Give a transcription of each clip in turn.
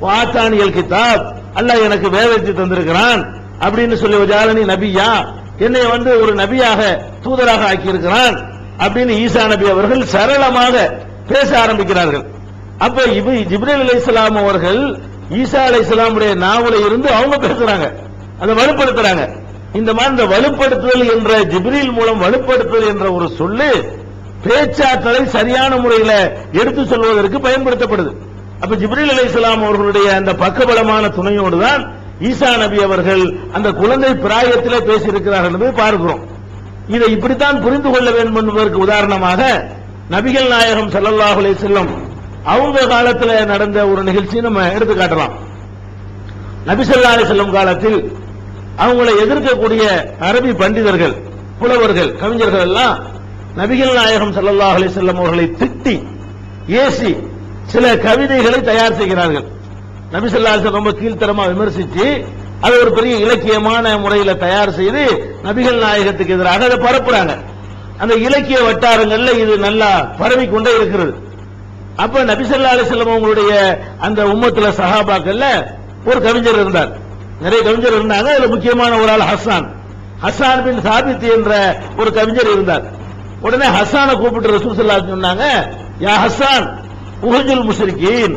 வாத்தானியல் கிதாப் அல்லாஹ் எனக்கு வேதத்தை தந்திருக்கிறான் அப்படின்னு சொல்லி ஜாலனி நபியா என்னை வந்து ஒரு நபியாக தூதராக ஆக்கியிருக்கிறான் அப்படின்னு ஈசா நபி அவர்கள் சரளமாக பேச ஆரம்பிக்கிறார்கள். அப்ப இவ ஜிப்ரேல் அலைஹிஸ்ஸலாம் அவர்கள் ஈசா இஸ்லாமுடைய நாவல இருந்து அவங்க பேசுறாங்க. அதை வலுப்படுத்துறாங்க. இந்த மாதிரி இந்த வலுப்படுத்துதல் என்ற ஜிப்ரீல் மூலம் வலுப்படுத்துதல் என்ற ஒரு சொல்லு பேச்சாற்றலை சரியான முறையில் எடுத்து சொல்வதற்கு பயன்படுத்தப்படுது. அப்ப ஜிப்ரீல் அலைஹிஸ்ஸலாம் அவர்களுடைய அந்த பக்கபலமான துணையோடு தான் ஈசா நபி அவர்கள் அந்த குழந்தை பிராயத்தில் பேசியிருக்கிறார்கள் என்பதை பார்க்கிறோம். இதை இப்படித்தான் புரிந்து கொள்ள வேண்டும் என்பதற்கு உதாரணமாக நபிகள் நாயகம் ஸல்லல்லாஹு அலி செல்லம் அவங்க காலத்தில் நடந்த ஒரு நிகழ்ச்சியை நம்ம எடுத்து காட்டலாம். நபி அலி செல்லம் காலத்தில் அவங்களை எதிர்க்கக்கூடிய அரபி பண்டிதர்கள் புலவர்கள் கவிஞர்கள் எல்லாம் நபிகள் நாயகம் ஸல்லல்லாஹு அலி செல்லம் அவர்களை திட்டி ஏசி சில கவிதைகளை தயார் செய்கிறார்கள். நபி ரொம்ப கீழ்த்தரமா விமர்சிச்சு அது ஒரு பெரிய இலக்கியமான முறையில தயார் செய்து நபிகள் நாயகத்துக்கு எதிராக அதை பரப்புறாங்க. அந்த இலக்கிய வட்டாரங்கள்ல இது நல்லா பரவி கொண்டே இருக்கிறது. அப்ப நபிசல்லா அலிசல்லம் அவங்களுடைய அந்த உம்மத்துல சஹாபாக்கள்ல ஒரு கவிஞர் இருந்தார். நிறைய கவிஞர் இருந்தாங்க. அதுல முக்கியமான ஒரு ஆள் ஹஸ்ஸான். ஹசான் பின் சாபித் என்ற ஒரு கவிஞர் இருந்தார். உடனே ஹசானை கூப்பிட்டு ரசூசல்லா சொன்னாங்க யா ஹசான் உஹஜுல் முஷ்ரிகீன்.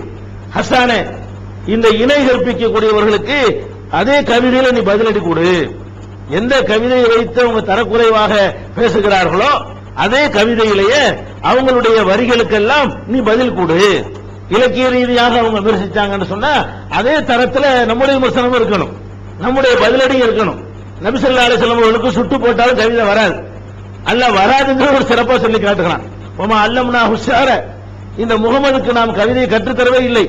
ஹசானே இந்த இணை கற்பிக்கக்கூடியவர்களுக்கு அதே கவிதையில நீ பதிலடி கொடு. எந்த கவிதையை வைத்து அவங்க தரக்குறைவாக பேசுகிறார்களோ அதே கவிதையிலேயே அவங்களுடைய வரிகளுக்கெல்லாம் நீ பதில் கொடு. இலக்கிய ரீதியாக அவங்க விமர்சிச்சாங்கன்னு சொன்னா அதே தரத்துல நம்முடைய விமர்சனமும் இருக்கணும். நம்முடைய பதிலடி இருக்கணும். நபிசல்லா அலிஸ்லாம் அவர்களுக்கு சுட்டு போட்டாலும் கவிதை வராது. அல்ல வராதுங்கிற ஒரு சிறப்பா சொல்லி காட்டுகிறான். உமா அல்லம்னா ஹுஷார இந்த முகமதுக்கு நாம் கவிதையை கற்றுத்தரவே இல்லை.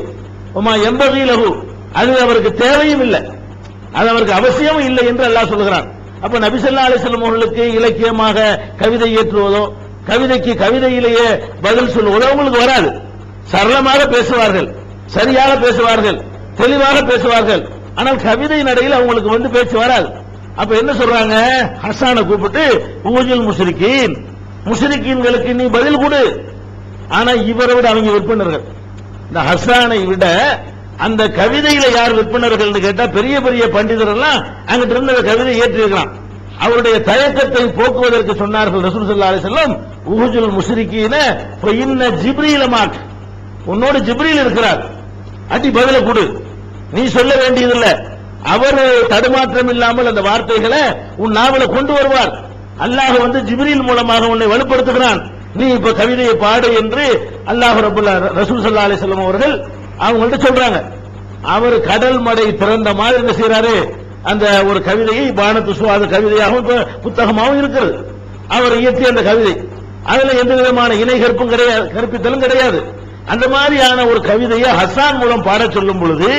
உமா எம்பகி லகு அது அவருக்கு தேவையும் இல்லை. அது அவருக்கு அவசியமும் இல்லை என்று அல்லாஹ் சொல்கிறான் அப்ப நபிசல்லா அலிஸ்லாம் அவர்களுக்கு இலக்கியமாக கவிதை இயற்றுவதோ கவிதைக்கு கவிதையிலேயே பதில் சொல்லுவதோ அவங்களுக்கு வராது. சரளமாக பேசுவார்கள் சரியாக பேசுவார்கள் தெளிவாக பேசுவார்கள். ஆனால் கவிதை நடையில் அவங்களுக்கு வந்து பேச்சு வராது. அப்ப என்ன சொல்றாங்க? ஹசானை கூப்பிட்டு ஊஜல் முஸ்ரிக்கீன் முஸ்ரிக்கீன்களுக்கு நீ பதில் கொடு. ஆனா இவரை விட அவங்க விற்பனர்கள். இந்த ஹசானை விட அந்த கவிதையில யார் விற்பனர்கள் கேட்டா பெரிய பெரிய பண்டிதர் எல்லாம் அங்கிட்டு இருந்த கவிதை ஏற்றிருக்கலாம் அவருடைய தயக்கத்தை போக்குவதற்கு சொன்னார்கள் ரசூல் சல்லா அலி செல்லம் உஹுஜுல் முஸ்ரிக்கீன இன்ன ஜிப்ரீல மாக். உன்னோடு ஜிப்ரீல் இருக்கிறார். அடி பதில கொடு. நீ சொல்ல வேண்டியதில்லை. அவர் தடுமாற்றம் இல்லாமல் அந்த வார்த்தைகளை உன் நாவல கொண்டு வருவார். அல்லாஹ் வந்து ஜிப்ரீல் மூலமாக உன்னை வலுப்படுத்துகிறான். நீ இப்ப கவிதையை பாடு என்று அல்லாஹ் ரபுல்லா ரசூல் சல்லா அலைஹி வஸல்லம் அவர்கள் அவங்கள்ட்ட சொல்றாங்க. அவர் கடல் மடை திறந்த மாதிரி என்ன செய்யறாரு அந்த ஒரு கவிதையை பானத்து சுவாத கவிதையாகவும் புத்தகமாகவும் இருக்கிறது அவர் இயற்றிய அந்த கவிதை. அதுல எந்த விதமான இணை கற்பும் கிடையாது கற்பித்தலும் கிடையாது. அந்த மாதிரியான ஒரு கவிதையை ஹசான் மூலம் பாடச் சொல்லும் பொழுது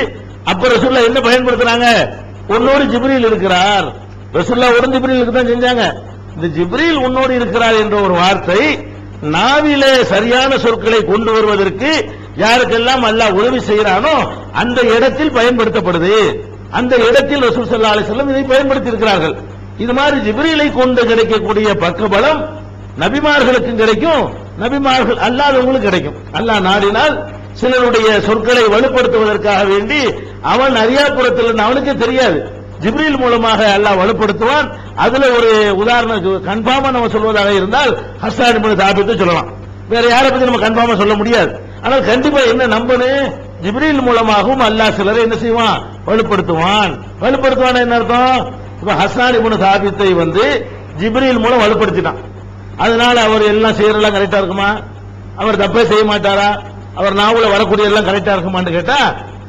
அப்ப ரசூல்லா என்ன பயன்படுத்துறாங்க? உன்னோடு ஜிப்ரியில் இருக்கிறார். ரசூல்லா உடன் ஜிப்ரீலுக்கு தான் செஞ்சாங்க. இந்த ஜிப்ரியில் உன்னோடு இருக்கிறார் என்ற ஒரு வார்த்தை நாவிலே சரியான சொற்களை கொண்டு வருவதற்கு யாருக்கெல்லாம் அல்லாஹ் உதவி செய்யறானோ அந்த இடத்தில் பயன்படுத்தப்படுது. அந்த இடத்தில் ரசூல் சல்லா அலைஹி இதை பயன்படுத்தி இருக்கிறார்கள் இது மாதிரி ஜிப்ரீலை கொண்டு கிடைக்கக்கூடிய பக்கபலம் நபிமார்களுக்கும் கிடைக்கும். நபிமார்கள் அல்லாதவங்களுக்கு கிடைக்கும். அல்லாஹ் நாடினால் சிலருடைய சொற்களை வலுப்படுத்துவதற்காக வேண்டி அவன் அரியாபுரத்தில் இருந்து அவனுக்கே தெரியாது. ஜிப்ரீல் மூலமாக அல்லாஹ் வலுப்படுத்துவான். அதுல ஒரு உதாரணம் கன்ஃபார்மா நம்ம சொல்வதாக இருந்தால் ஹஸ்ஸான் இப்னு தாபித்தை சொல்லலாம். வேற யாரை பத்தி நம்ம கன்ஃபார்மா சொல்ல முடியாது. ஆனால் கண்டிப்பா என்ன நம்பனு ஜிப்ரீல் மூலமாகவும் அல்லா சிலரை என்ன செய்வான்? வலுப்படுத்துவான். வலுப்படுத்துவான் என்ன அர்த்தம்? இப்ப ஹஸ்ஸான் இப்னு சாபித்தை வந்து ஜிப்ரீல் மூலம் வலுப்படுத்தினான் அதனால அவர் எல்லாம் செய்யறதெல்லாம் கரெக்டா இருக்குமா? அவர் தப்பே செய்ய மாட்டாரா? அவர் நாவல வரக்கூடிய எல்லாம் கரெக்டா இருக்குமான்னு கேட்டா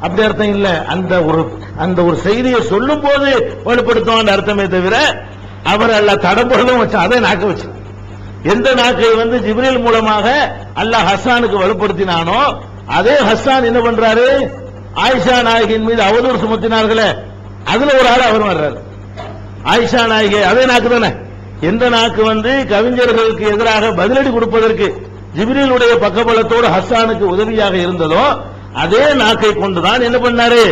அப்படி அர்த்தம் இல்ல. அந்த ஒரு அந்த ஒரு செய்தியை சொல்லும் போது வலுப்படுத்துவான் அர்த்தமே தவிர அவர் அல்ல தடம்புகளும் வச்சு அதே நாக்க வச்சு. எந்த நாக்கை வந்து ஜிப்ரில் மூலமாக அல்லாஹ் ஹஸ்ஸானுக்கு வலுப்படுத்தினானோ அதே ஹஸ்ஸான் என்ன பண்றாரு? ஆயிஷா நாயகின் மீது அவதூறு சுமத்தினார்களே. அதுல ஒரு ஆள் அவர் வர்றாரு. ஆயிஷா நாயகி அதே நாக்கு தானே? எந்த நாக்கு வந்து கவிஞர்களுக்கு எதிராக பதிலடி கொடுப்பதற்கு ஜிபிரிலுடைய பக்கபலத்தோடு ஹஸ்ஸானுக்கு உதவியாக இருந்ததோ அதே நாக்கை கொண்டுதான் என்ன பண்ணாரு?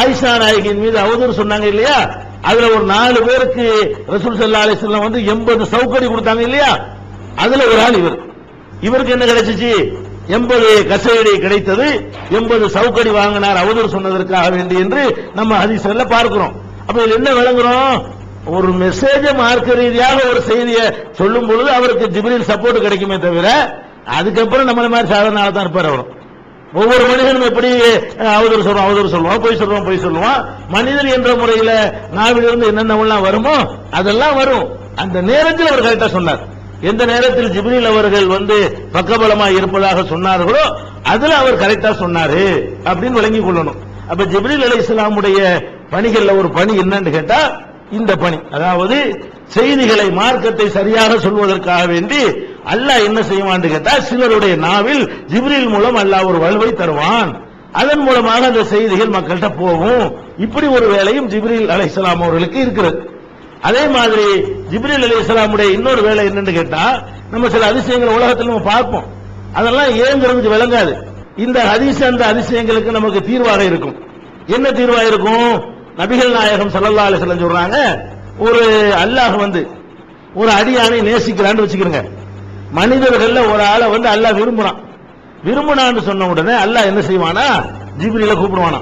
ஆயிஷா நாயகியின் மீது அவதூறு சொன்னாங்க இல்லையா? அதுல ஒரு நாலு பேருக்கு ரசூல் சல்லா அலிஸ்லாம் வந்து எண்பது சவுக்கடி கொடுத்தாங்க இல்லையா? அதுல ஒரு ஆள் இவர். இவருக்கு என்ன கிடைச்சிச்சு? எண்பது கசையடி கிடைத்தது. எண்பது சவுக்கடி வாங்கினார் அவதூறு சொன்னதற்காக வேண்டி என்று நம்ம ஹதீஸ்ல பார்க்கிறோம். அப்ப இதுல என்ன விளங்குறோம்? ஒரு மெசேஜ மார்க்க ரீதியாக ஒரு செய்தியை சொல்லும் பொழுது அவருக்கு ஜிப்ரீல் சப்போர்ட் கிடைக்குமே தவிர அதுக்கப்புறம் நம்மள மாதிரி சாதாரண ஆள் தான் இருப்பார் அவரும் ஒவ்வொரு மனிதனும் எப்படி அவதூறு சொல்லுவான் அவதூறு சொல்லுவான் பொய் சொல்லுவான் பொய் சொல்லுவான் மனிதன் என்ற முறையில நாவிலிருந்து என்னென்னலாம் வருமோ அதெல்லாம் வரும். அந்த நேரத்தில் அவர் கரெக்டா சொன்னார். எந்த நேரத்தில் ஜிப்ரீல் அவர்கள் வந்து பக்கபலமா இருப்பதாக சொன்னார்களோ அதுல அவர் கரெக்டா சொன்னாரு அப்படின்னு விளங்கிக் கொள்ளணும். அப்ப ஜிப்ரீல் அலி இஸ்லாமுடைய பணிகள்ல ஒரு பணி என்னன்னு கேட்டா இந்த பணி. அதாவது செய்திகளை மார்க்கத்தை சரியாக சொல்வதற்காக வேண்டி அல்லாஹ் என்ன செய்வான்னு கேட்டா சிலருடைய நாவில் ஜிப்ரீல் மூலம் அல்லாஹ் ஒரு வலுவை தருவான். அதன் மூலமாக அந்த செய்திகள் மக்கள்கிட்ட போகும். இப்படி ஒரு வேலையும் ஜிப்ரீல் அலைஹிஸ்ஸலாம் அவர்களுக்கு இருக்கிறது அதே மாதிரி ஜிப்ரில் அலி இஸ்லாமுடைய இன்னொரு வேலை என்னன்னு கேட்டா நம்ம சில அதிசயங்களை உலகத்தில் நம்ம பார்ப்போம். அதெல்லாம் ஏங்கிறது விளங்காது. இந்த ஹதீஸ் அந்த அதிசயங்களுக்கு நமக்கு தீர்வாக இருக்கும். என்ன தீர்வாக இருக்கும்? நபிகள் நாயகம் ஸல்லல்லாஹு அலைஹி சொல்றாங்க ஒரு அல்லாஹ் வந்து ஒரு அடியானை நேசிக்கிறான்னு வச்சுக்கிறேங்க மனிதர்கள்ல ஒரு ஆளை வந்து அல்லாஹ் விரும்புறான். விரும்புனான்னு சொன்ன உடனே அல்லாஹ் என்ன செய்வானா? ஜிப்ரியில கூப்பிடுவானா?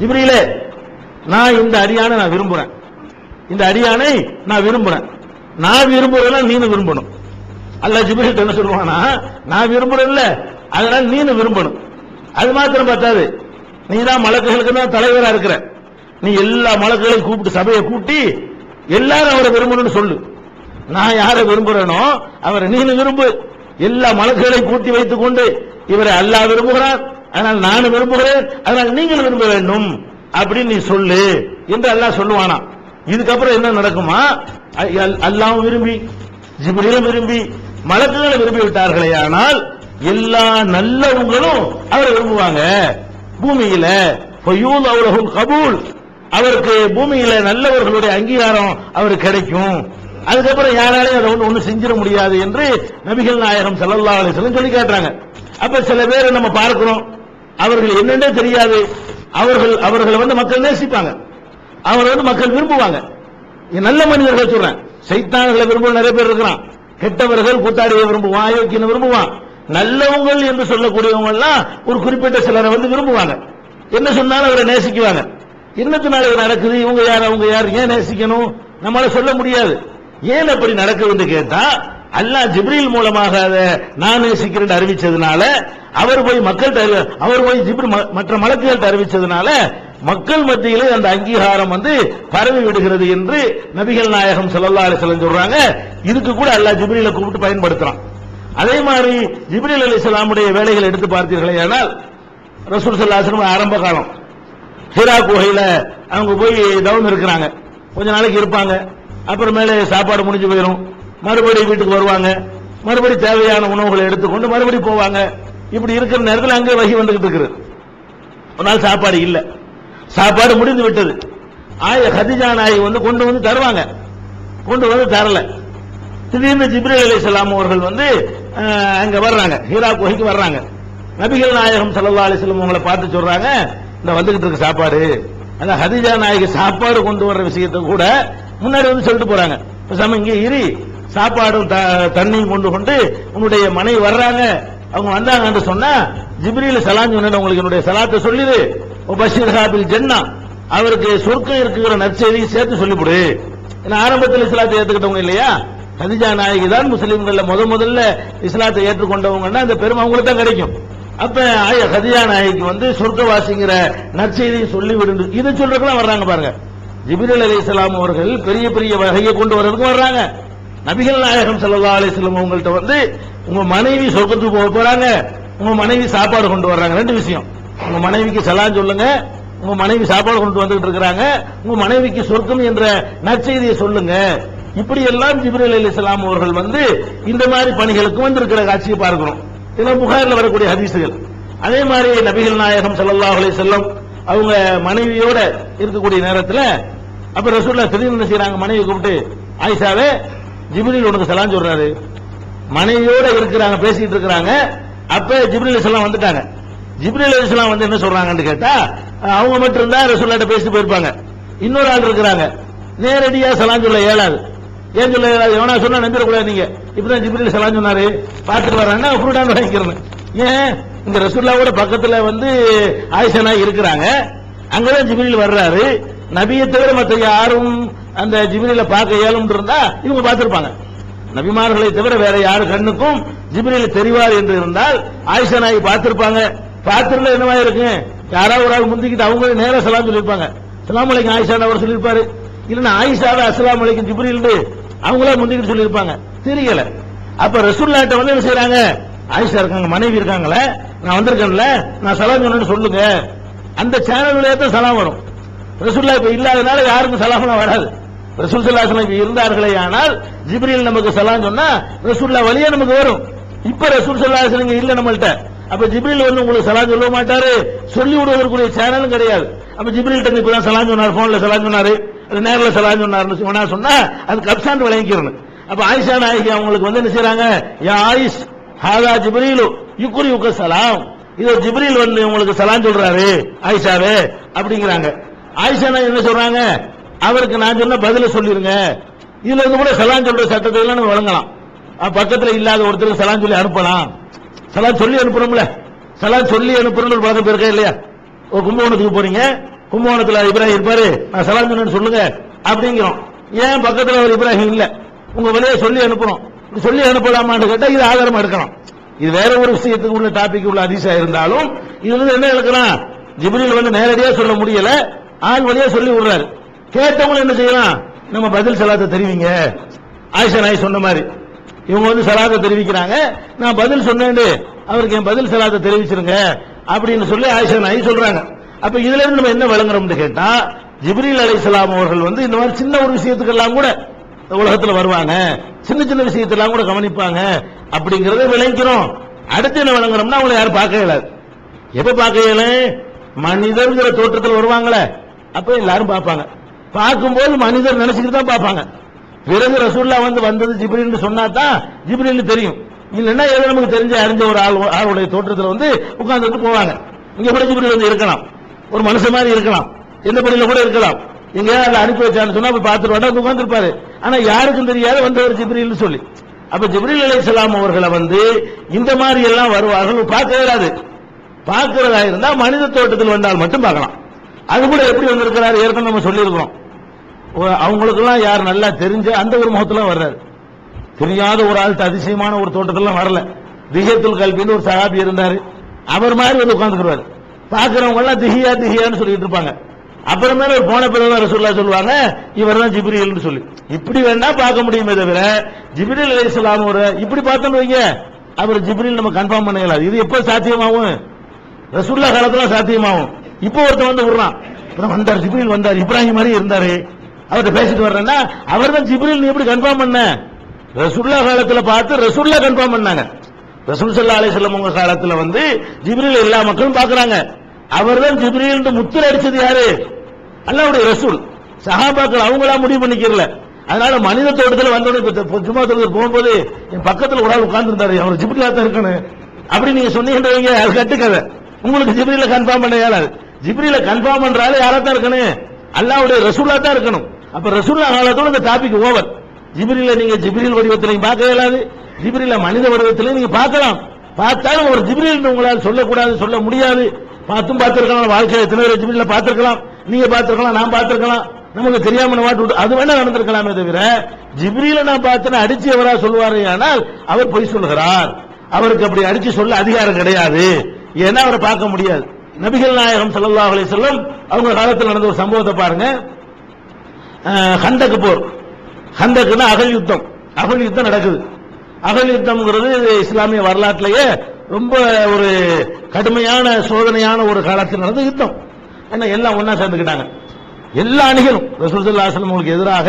ஜிப்ரியிலே நான் இந்த அடியானை நான் விரும்புறேன். இந்த அடியானை நான் விரும்புறேன். நான் விரும்புறேன்னா நீனு விரும்பணும். அல்லாஹ் ஜிப்ரில் என்ன சொல்லுவானா? நான் விரும்புறேன்ல அதனால நீனு விரும்பணும். அது மாத்திரம் பார்த்தாது நீ தான் மலக்குகளுக்கு தான் தலைவரா இருக்கிற. நீ எல்லா மலக்குகளையும் கூப்பிட்டு சபையை கூட்டி எல்லாரும் அவரை விரும்பணும்னு சொல்லு. நான் யாரை விரும்புறேனோ அவரை நீனு விரும்பு. எல்லா மலக்குகளையும் கூட்டி வைத்துக் கொண்டு இவரை அல்லாஹ் விரும்புகிறார். அதனால் நானும் விரும்புகிறேன். அதனால் நீங்கள் விரும்ப வேண்டும். அப்படின்னு நீ சொல்லு என்று அல்லாஹ் சொல்லுவானா இதுக்கப்புறம் என்ன நடக்குமா? அல்- விரும்பி ஜிப்ரீலும் விரும்பி மலக்குகளை விரும்பி விட்டார்களே ஆனால் எல்லா நல்லவங்களும் அவரை விரும்புவாங்க. பூமியில ஃபயூல் கபூல். அவருக்கு பூமியில நல்லவர்களுடைய அங்கீகாரம் அவருக்கு கிடைக்கும். அதுக்கப்புறம் யாராலையும் அதை ஒண்ணு ஒண்ணு செஞ்சிட முடியாது என்று நபிகள் நாயகம் செல்லல்லா அலிசலம் சொல்லி கேட்டாங்க அப்ப சில பேரை நம்ம பார்க்கிறோம். அவர்கள் என்னென்னே தெரியாது. அவர்கள் அவர்களை வந்து மக்கள் நேசிப்பாங்க. அவரை வந்து மக்கள் விரும்புவாங்க. நல்ல மனிதர்கள் சொல்றேன். சைத்தான்களை விரும்ப நிறைய பேர் இருக்கிறான். கெட்டவர்கள் கூத்தாடியை விரும்புவான் அயோக்கியனை விரும்புவான். நல்லவங்கள் என்று சொல்லக்கூடியவங்க எல்லாம் ஒரு குறிப்பிட்ட சிலரை வந்து விரும்புவாங்க. என்ன சொன்னாலும் அவரை நேசிக்குவாங்க. என்னத்தினால இது நடக்குது? இவங்க யார்? அவங்க யார்? ஏன் நேசிக்கணும்? நம்மளால சொல்ல முடியாது. ஏன் அப்படி நடக்குதுன்னு கேட்டா அல்லாஹ் ஜிப்ரில் மூலமாக அதை நான் சீக்கிரம் அறிவிச்சதுனால அவர் போய் மக்கள் அவர் போய் ஜிப்ரி ம- மற்ற மலக்குகள் அறிவிச்சதுனால மக்கள் மத்தியிலே அந்த அங்கீகாரம் வந்து பரவி விடுகிறது என்று நபிகள் நாயகம் செல்லல்லா அலிசலம் சொல்றாங்க. இதுக்கு கூட அல்லாஹ் ஜிப்ரில கூப்பிட்டு பயன்படுத்துறான். அதே மாதிரி ஜிப்ரீல் அலைஹிஸ்ஸலாமுடைய வேலைகளை எடுத்து பார்த்தீர்களே ஆனால் ரசூல் ஸல்லல்லாஹு ஆரம்ப காலம் ஹிரா குகையில அவங்க போய் டவுன் இருக்கிறாங்க. கொஞ்ச நாளைக்கு இருப்பாங்க. அப்புறமேல சாப்பாடு முடிஞ்சு போயிடும் மறுபடியும் வீட்டுக்கு வருவாங்க. மறுபடியும் தேவையான உணவுகளை எடுத்துக்கொண்டு மறுபடியும் போவாங்க. இப்படி இருக்கிற நேரத்தில் அங்கே வகி வந்துகிட்டு இருக்குது. ஒரு நாள் சாப்பாடு இல்லை. சாப்பாடு முடிந்து விட்டது. ஆய ஹதிஜா நாய் வந்து கொண்டு வந்து தருவாங்க. கொண்டு வந்து தரல. திடீர்னு ஜிப்ரீல் அலைஹிஸ்ஸலாம் அவர்கள் வந்து அங்க வர்றாங்க. ஹீரா குகைக்கு வர்றாங்க. நபிகள் நாயகம் சல்லா அலிஸ்லம் உங்களை பார்த்து சொல்றாங்க இந்த வந்துகிட்டு இருக்கு சாப்பாடு. அந்த ஹதிஜா நாயகி சாப்பாடு கொண்டு வர்ற விஷயத்தை கூட முன்னாடி வந்து சொல்லிட்டு போறாங்க. பேசாம இங்கே இரு. சாப்பாடும் த- தண்ணியும் கொண்டு கொண்டு உன்னுடைய மனைவி வர்றாங்க. அவங்க வந்தாங்கன்னு சொன்னா ஜிப்ரியில சலாம் சொன்ன உங்களுக்கு என்னுடைய சலாத்தை சொல்லிடு பஷீர் ஹாபில் ஜென்னா. அவருக்கு சொர்க்கம் இருக்குங்கிற நற்செய்தியை சேர்த்து சொல்லிவிடு. ஏன்னா ஆரம்பத்தில் இஸ்லாத்தை ஏத்துக்கிட்டவங்க இல்லையா? கதிஜா நாயகி தான் முஸ்லீம்கள்ல முத முதல்ல இஸ்லாத்தை ஏற்றுக்கொண்டவங்கன்னா அந்த பெருமை அவங்களுக்கு தான் கிடைக்கும். அப்ப ஹதிஜா நாயகி வந்து சொர்க்கவாசிங்கிற நற்செய்தியை சொல்லி விடு இதை சொல்றதுக்குலாம் வர்றாங்க பாருங்க. ஜிபிரல் அலி இஸ்லாம் அவர்கள் பெரிய பெரிய வகையை கொண்டு வர்றதுக்கும் வர்றாங்க. நபிகள் நாயகம் ஸல்லல்லாஹு அலைஹி உங்கள்கிட்ட வந்து உங்க மனைவி சொர்க்கத்துக்கு போக போறாங்க. உங்க மனைவி சாப்பாடு கொண்டு வர்றாங்க. ரெண்டு விஷயம். உங்க மனைவிக்கு சலாம் சொல்லுங்க. உங்க மனைவி சாப்பாடு கொண்டு வந்துகிட்டு இருக்கிறாங்க. உங்க மனைவிக்கு சொர்க்கம் என்ற நற்செய்தியை சொல்லுங்க. இப்படி எல்லாம் ஜிப்ரல் அலி இஸ்லாம் அவர்கள் வந்து இந்த மாதிரி பணிகளுக்கு வந்திருக்கிற காட்சியை பார்க்கிறோம். இதெல்லாம் புகாரில் வரக்கூடிய ஹதீசுகள் அதே மாதிரி நபிகள் நாயகம் ஸல்லல்லாஹு அலி செல்லம் அவங்க மனைவியோட இருக்கக்கூடிய நேரத்தில் அப்ப ரசூல்லா திடீர்னு என்ன செய்றாங்க? மனைவி கூப்பிட்டு ஆயிஷாவே ஜிப்ரீல் உனக்கு சலாம் சொல்றாரு. மனைவியோட இருக்கிறாங்க பேசிட்டு இருக்கிறாங்க. அப்ப ஜிப்ரில் அலைஹிஸ்ஸலாம் வந்துட்டாங்க. ஜிப்ரில் வந்து என்ன சொல்றாங்கன்னு கேட்டா அவங்க மட்டும் இருந்தா ரசூல்லாட்ட பேசிட்டு போயிருப்பாங்க. இன்னொரு ஆள் இருக்கிறாங்க. நேரடியா சலாம் சொல்ல இயலாது ஏன் சொல்ல இயலாது எவனா சொன்னா நம்பிடக்கூடாது நீங்க. இப்பதான் ஜிப்ரில் சலாம் சொன்னாரு. பார்த்துட்டு வராங்கன்னா ஃப்ரூடான் வாங்கிக்கிறேன் ஏன்? இந்த ரசூல்லாவோட பக்கத்துல வந்து ஆயிஷனா இருக்கிறாங்க. அங்கதான் ஜிப்ரில் வர்றாரு. நபியை தவிர மற்ற யாரும் அந்த ஜிபிரியில பார்க்க இயலும் இருந்தா இவங்க பார்த்திருப்பாங்க. நபிமார்களை தவிர வேற யாரு கண்ணுக்கும் ஜிபிரியில தெரிவார் என்று இருந்தால் ஆயிஷா நாய் பார்த்திருப்பாங்க. பார்த்திருந்தா என்னவா இருக்கு? யாராவது ஒரு ஆள் முந்திக்கிட்டு அவங்க நேரம் சலாம் சொல்லியிருப்பாங்க. சலாம் அலைக்கும் ஆயிஷா அவர் சொல்லியிருப்பாரு. இல்லைன்னா ஆயிஷாவை அஸ்லாம் அலைக்கும் ஜிப்ரீல் அவங்களா முந்திக்கிட்டு சொல்லியிருப்பாங்க. தெரியல. அப்ப ரசூல்லாட்ட வந்து என்ன செய்யறாங்க ஆயிஷா இருக்காங்க மனைவி இருக்காங்களே நான் வந்திருக்கேன்ல நான் சலாம் சொன்னேன்னு சொல்லுங்க. அந்த சேனல் தான் சலாம் வரும். ரசூல்லா இப்ப இல்லாதனால யாருக்கும் சலாமெல்லாம் வராது. ரசூல் சல்லாஹ் இப்ப இருந்தார்களே ஆனால் ஜிப்ரீல் நமக்கு சலாம் சொன்னா ரசூல்லா வழியே நமக்கு வரும். இப்ப ரசூல் சல்லாஹ் இல்ல நம்மள்ட்ட. அப்ப ஜிப்ரீல் வந்து உங்களுக்கு சலாம் சொல்ல மாட்டாரு. சொல்லி விடுவதற்குரிய சேனலும் கிடையாது. அப்ப ஜிப்ரில் கிட்ட இப்பதான் சலாம் சொன்னார் போன்ல சலாம் சொன்னாரு அது நேரில் சலாம் சொன்னார்னு சொன்னா அது கப்சாண்ட் விளங்கிக்கிறணும். அப்ப ஆயிஷா நாயகி அவங்களுக்கு வந்து என்ன செய்யறாங்க யா ஆயிஷ் ஹாதா ஜிப்ரீலு யுக்குரி யுக்க சலாம். இது ஜிப்ரீல் வந்து உங்களுக்கு சலாம் சொல்றாரு ஆயிஷாவே அப்படிங்கிறாங்க. ஆயிஷா என்ன சொல்றாங்க? அவருக்கு நான் சொன்ன பதில சொல்லிருங்க. இதுல இருந்து கூட சலான் சொல்ற சட்டத்தை எல்லாம் நம்ம வழங்கலாம். பக்கத்துல இல்லாத ஒருத்தருக்கு சலான் சொல்லி அனுப்பலாம். சலாம் சொல்லி அனுப்புறோம்ல சலாம் சொல்லி அனுப்புறோம்னு ஒரு பழக்கம் இருக்கா இல்லையா? ஒரு கும்பகோணத்துக்கு போறீங்க. கும்பகோணத்துல இப்ராஹிம் இருப்பாரு. நான் சலான் சொன்னேன்னு சொல்லுங்க. அப்படிங்கிறோம். ஏன் பக்கத்துல ஒரு இப்ராஹிம் இல்ல? உங்க வழியை சொல்லி அனுப்புறோம் இப்படி சொல்லி அனுப்பலாமான்னு கேட்டா இது ஆதாரமா எடுக்கலாம். இது வேற ஒரு விஷயத்துக்கு உள்ள டாபிக் உள்ள அதிசா இருந்தாலும் இதுல இருந்து என்ன எடுக்கலாம்? ஜிப்ரீல் வந்து நேரடியா சொல்ல முடியல. ஆள் வழியா சொல்லி விடுறாரு. கேட்டவங்க என்ன செய்யலாம்? நம்ம பதில் சலாத்தை தெரிவிங்க. ஆயிஷா நாய் சொன்ன மாதிரி. இவங்க வந்து சலாத்தை தெரிவிக்கிறாங்க. நான் பதில் சொன்னேன்னு அவருக்கு என் பதில் சலாத்தை தெரிவிச்சிருங்க அப்படின்னு சொல்லி ஆயிஷா நாய் சொல்றாங்க. அப்ப இதுல இருந்து நம்ம என்ன விளங்குறோம்னு கேட்டா ஜிப்ரீல் அலைஹிஸ்ஸலாம் அவர்கள் வந்து இந்த மாதிரி சின்ன ஒரு விஷயத்துக்கெல்லாம் கூட உலகத்துல வருவாங்க. சின்ன சின்ன விஷயத்தெல்லாம் கூட கவனிப்பாங்க. அப்படிங்கறத விளங்கிறோம் அடுத்து என்ன விளங்குறோம்னா அவங்களை யாரும் பார்க்க இயலாது எப்ப பார்க்க இயலும் மனிதர்ங்கிற தோற்றத்தில் வருவாங்களே. அப்ப எல்லாரும் பார்ப்பாங்க. பார்க்கும்போது மனிதர் நினைச்சுக்கிட்டு தான் பார்ப்பாங்க. பிறகு ரசூல்லா வந்து வந்தது ஜிப்ரின்னு சொன்னா தான் ஜிப்ரீல் தெரியும். இல்லைன்னா ஏதோ நமக்கு தெரிஞ்ச அறிஞ்ச ஒரு ஆள் ஆளுடைய தோற்றத்தில் வந்து உட்கார்ந்துட்டு போவாங்க. இங்க கூட ஜிப்ரீல் வந்து இருக்கலாம். ஒரு மனுஷன் மாதிரி இருக்கலாம். எந்த பணியில கூட இருக்கலாம். எங்கேயாவது அனுப்பி வச்சான்னு சொன்னா பார்த்துட்டு வந்து உட்கார்ந்துருப்பாரு. ஆனா யாருக்கும் தெரியாது வந்தவர் ஜிப்ரீல் சொல்லி. அப்ப ஜிப்ரில் அலி இஸ்லாம் அவர்களை வந்து இந்த மாதிரி எல்லாம் வருவார்கள் பார்க்க இயலாது பார்க்கிறதா இருந்தா மனித தோட்டத்தில் வந்தால் மட்டும் பார்க்கலாம். அது கூட எப்படி வந்திருக்கிறாரு? ஏற்கனவே நம்ம சொல்லியிருக்கிறோம். அவங்களுக்கெல்லாம் யார் நல்லா தெரிஞ்ச அந்த ஒரு முகத்தில் வர்றாரு. தெரியாத ஒரு ஆள்கிட்ட அதிசயமான ஒரு தோட்டத்திலாம் வரல. திஹியத்துல் கல்வின்னு ஒரு சகாபி இருந்தாரு. அவர் மாதிரி வந்து உட்காந்துக்கிறாரு பாக்குறவங்க எல்லாம் திஹியா திஹியான்னு சொல்லிட்டு இருப்பாங்க. அப்புறமேல ஒரு போன பிறகு ரசூல்லா சொல்லுவாங்க இவர் தான் ஜிப்ரீல்னு சொல்லி. இப்படி வேணா பார்க்க முடியுமே தவிர ஜிப்ரில் அலி இஸ்லாம் ஒரு இப்படி பார்த்தோம்னு வைங்க. அவர் ஜிப்ரீல் நம்ம கன்ஃபார்ம் பண்ணிக்கலாம் இது எப்போ சாத்தியமாகும்? ரசூல்லா காலத்துல சாத்தியமாகும். இப்போ ஒருத்தன் வந்து விடுறான். வந்தார் ஜிப்ரில் வந்தார் இப்ராஹிம் மாதிரி இருந்தாரு. அவர்கிட்ட பேசிட்டு வர்றேன்னா அவர் தான் ஜிப்ரில் நீ எப்படி கன்ஃபார்ம் பண்ண? ரசுல்லா காலத்துல பார்த்து ரசுல்லா கன்ஃபார்ம் பண்ணாங்க. ரசூல் சல்லா அலி உங்க காலத்துல வந்து ஜிப்ரில் எல்லா மக்களும் பாக்குறாங்க அவர் தான் ஜிப்ரில் முத்திர அடிச்சது யாரு? அல்லாவுடைய ரசூல். சஹாபாக்கள் அவங்களா முடிவு பண்ணிக்கிறல. அதனால மனித தோட்டத்தில் வந்தோடனே இப்ப ஜும்மா தொழுது போகும்போது என் பக்கத்தில் ஒரு ஆள் உட்கார்ந்து இருந்தாரு அவர் ஜிப்ரிலா தான் இருக்கணும் அப்படி நீங்க சொன்னீங்கன்றவங்க அது கட்டுக்கதை. உங்களுக்கு ஜிப்ரில கன்ஃபார்ம் பண்ண இயலாது ஜிப்ரில கன்ஃபார்ம் பண்றாலும் யாரா தான் இருக்கணும்? அல்லாவுடைய ரசூலா தான் இருக்கணும். அப்ப ரசூல்லா காலத்தோட இந்த டாபிக் ஓவர் ஜிப்ரில நீங்க ஜிப்ரீல் நீங்க பார்க்க இயலாது ஜிப்ரில மனித வடிவத்தில் நீங்க பார்க்கலாம். பார்த்தாலும் ஒரு ஜிப்ரில் உங்களால் சொல்லக்கூடாது சொல்ல முடியாது. பார்த்தும் பார்த்திருக்கலாம் வாழ்க்கையில எத்தனை பேர் ஜிப்ரில பார்த்திருக்கலாம்? நீங்க பார்த்திருக்கலாம் நான் பார்த்திருக்கலாம். நமக்கு தெரியாம நம்ம வாட்டு விட்டு- அது வேணா நடந்திருக்கலாமே தவிர ஜிப்ரில நான் பார்த்தேன் அடிச்சு எவரா சொல்லுவாரு ஆனால் அவர் பொய் சொல்லுகிறார். அவருக்கு அப்படி அடிச்சு சொல்ல அதிகாரம் கிடையாது. ஏன்னா அவரை பார்க்க முடியாது. நபிகள் நாயகம் சல்லா அலி செல்லம் அவங்க காலத்தில் நடந்த ஒரு சம்பவத்தை பாருங்க. ஹந்தக்கு போர். ஹந்தக்குன்னா அகல் யுத்தம். அகல் யுத்தம் நடக்குது. அகல் யுத்தம்ங்கிறது இஸ்லாமிய வரலாற்றிலேயே ரொம்ப ஒரு கடுமையான சோதனையான ஒரு காலத்தில் நடந்த யுத்தம். ஏன்னா எல்லாம் ஒன்னா சேர்ந்துக்கிட்டாங்க. எல்லா அணிகளும் ரசூலுல்லாஹி உங்களுக்கு எதிராக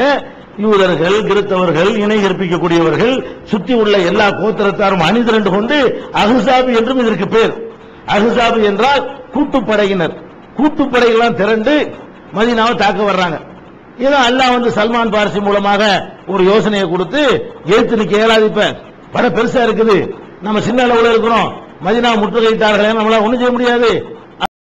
யூதர்கள் கிறித்தவர்கள் இணை கற்பிக்கக்கூடியவர்கள் சுத்தி உள்ள எல்லா கோத்திரத்தாரும் அணி திரண்டு கொண்டு அகுசாபி என்றும் இதற்கு பேர். அகுசாபி என்றால் கூட்டுப்படையினர். கூட்டுப்படைகள்லாம் திரண்டு மதினாவை தாக்க வர்றாங்க. ஏதோ அல்லாஹ் வந்து சல்மான் பாரசி மூலமாக ஒரு யோசனையை கொடுத்து எழுத்து நிக்க இயலாது இப்ப பட பெருசா இருக்குது. நம்ம சின்ன அளவுல இருக்கிறோம். மதினா முற்றுகையிட்டார்களே நம்மளால ஒண்ணும் செய்ய முடியாது.